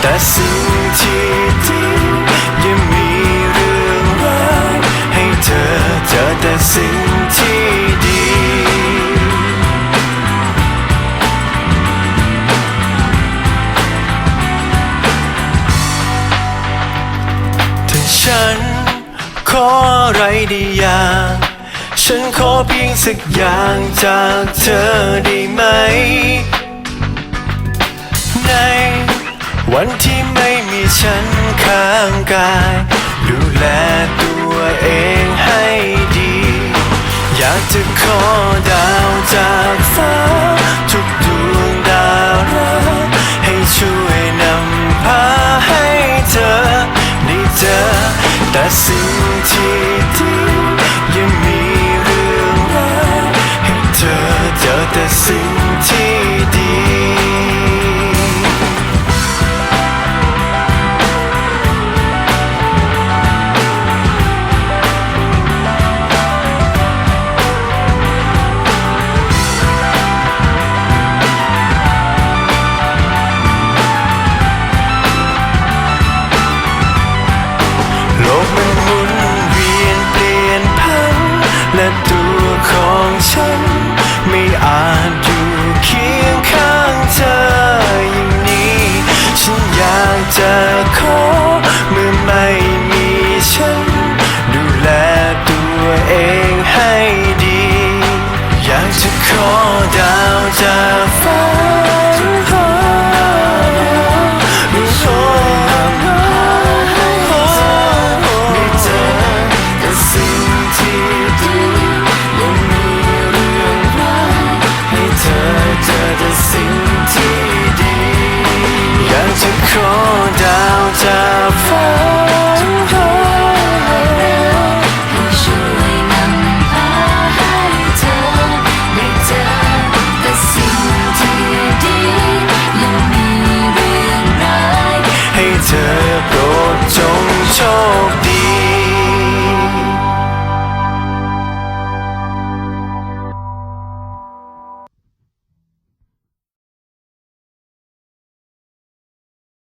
แต่สิ่งที่ดียังมีเรื่องร้ายให้เธอเจอแต่สิ่งที่ดีถ้าฉันขออะไรได้อย่างฉันขอเพียงสักอย่างจากเธอได้ไหม วันที่ไม่มีฉันข้างกาย ดูแลตัวเองให้ดี อยากจะขอดาวจากฟ้า ทุกดวงดาวรักให้ช่วยนำพาให้เธอได้เจอแต่สิ่งที่ดียังมี ดีอยากจะขอได